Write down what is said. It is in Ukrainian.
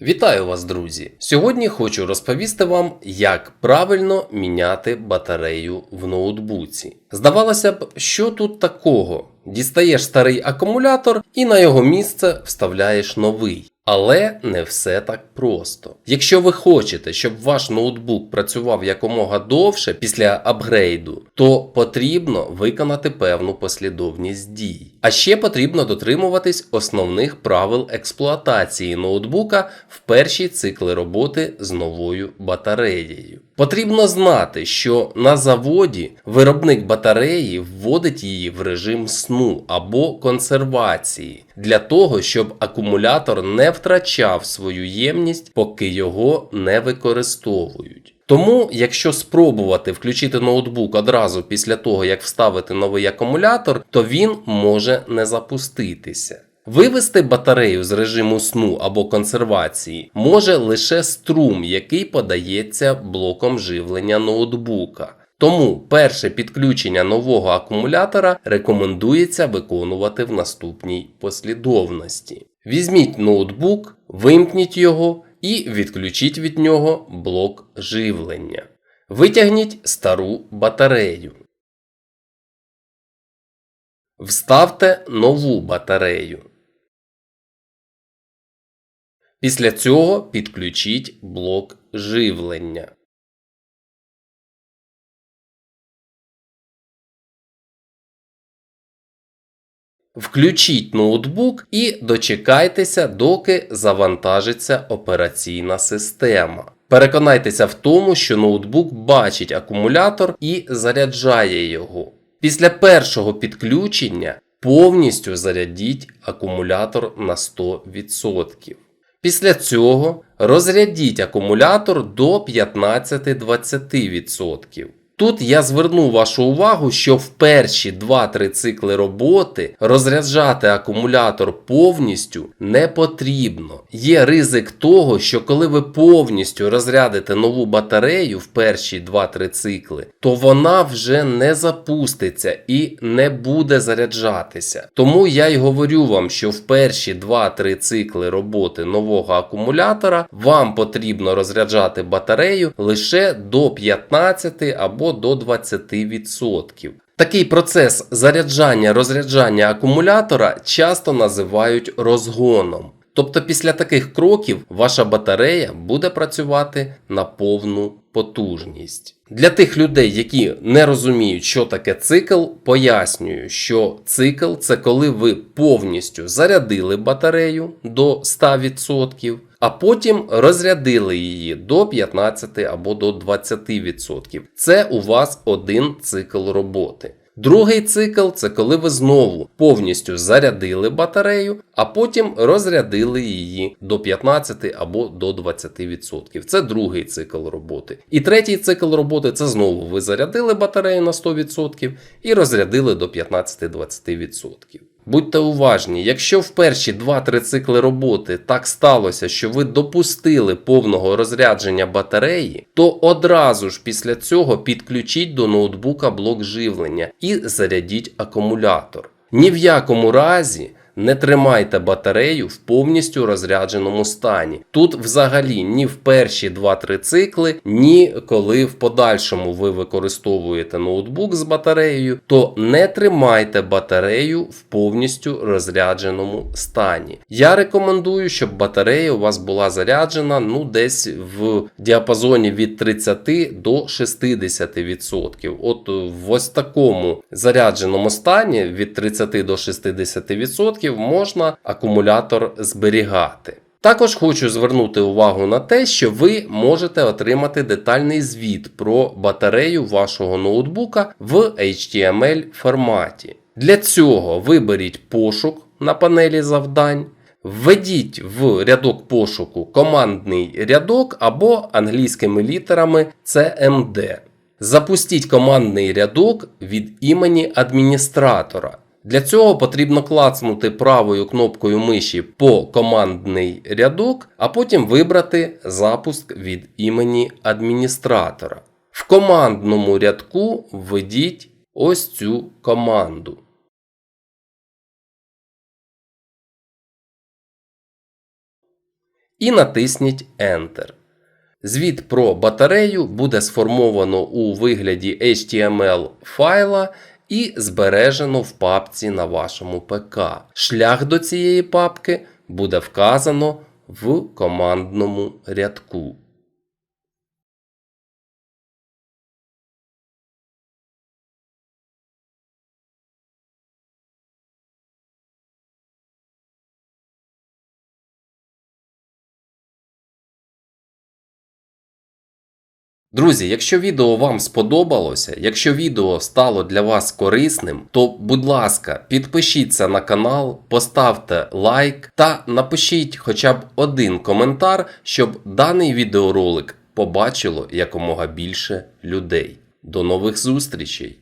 Вітаю вас, друзі! Сьогодні хочу розповісти вам, як правильно міняти батарею в ноутбуці. Здавалося б, що тут такого? Дістаєш старий акумулятор і на його місце вставляєш новий. Але не все так просто. Якщо ви хочете, щоб ваш ноутбук працював якомога довше після апгрейду, то потрібно виконати певну послідовність дій. А ще потрібно дотримуватись основних правил експлуатації ноутбука в перші цикли роботи з новою батареєю. Потрібно знати, що на заводі виробник батареї вводить її в режим сну або консервації для того, щоб акумулятор не втрачав свою ємність, поки його не використовують. Тому, якщо спробувати включити ноутбук одразу після того, як вставити новий акумулятор, то він може не запуститися. Вивести батарею з режиму сну або консервації може лише струм, який подається блоком живлення ноутбука. Тому перше підключення нового акумулятора рекомендується виконувати в наступній послідовності. Візьміть ноутбук, вимкніть його і відключіть від нього блок живлення. Витягніть стару батарею. Вставте нову батарею. Після цього підключіть блок живлення. Включіть ноутбук і дочекайтеся, доки завантажиться операційна система. Переконайтеся в тому, що ноутбук бачить акумулятор і заряджає його. Після першого підключення повністю зарядіть акумулятор на 100%. Після цього розрядіть акумулятор до 15-20%. Тут я зверну вашу увагу, що в перші 2-3 цикли роботи розряджати акумулятор повністю не потрібно. Є ризик того, що коли ви повністю розрядите нову батарею в перші 2-3 цикли, то вона вже не запуститься і не буде заряджатися. Тому я й говорю вам, що в перші 2-3 цикли роботи нового акумулятора вам потрібно розряджати батарею лише до 15 або до 20%. Такий процес заряджання розряджання акумулятора часто називають розгоном. Тобто після таких кроків ваша батарея буде працювати на повну потужність. Для тих людей, які не розуміють, що таке цикл, пояснюю, що цикл це коли ви повністю зарядили батарею до 100%, а потім розрядили її до 15 або до 20%. Це у вас один цикл роботи. Другий цикл це коли ви знову повністю зарядили батарею, а потім розрядили її до 15 або до 20%. Це другий цикл роботи. І третій цикл роботи це знову ви зарядили батарею на 100% і розрядили до 15-20%. Будьте уважні, якщо в перші 2-3 цикли роботи так сталося, що ви допустили повного розрядження батареї, то одразу ж після цього підключіть до ноутбука блок живлення і зарядіть акумулятор. Ні в якому разі не тримайте батарею в повністю розрядженому стані. Тут взагалі ні в перші 2-3 цикли, ні коли в подальшому ви використовуєте ноутбук з батареєю, то не тримайте батарею в повністю розрядженому стані. Я рекомендую, щоб батарея у вас була заряджена ну десь в діапазоні від 30 до 60%. От в ось такому зарядженому стані від 30 до 60% можна акумулятор зберігати. Також хочу звернути увагу на те, що ви можете отримати детальний звіт про батарею вашого ноутбука в HTML форматі. Для цього виберіть пошук на панелі завдань. Введіть в рядок пошуку командний рядок або англійськими літерами CMD. Запустіть командний рядок від імені адміністратора. Для цього потрібно клацнути правою кнопкою миші по командний рядок, а потім вибрати запуск від імені адміністратора. В командному рядку введіть ось цю команду. і натисніть Enter. Звіт про батарею буде сформовано у вигляді HTML файла і збережено в папці на вашому ПК. Шлях до цієї папки буде вказано в командному рядку. Друзі, якщо відео вам сподобалося, якщо відео стало для вас корисним, то будь ласка, підпишіться на канал, поставте лайк та напишіть хоча б один коментар, щоб даний відеоролик побачило якомога більше людей. До нових зустрічей!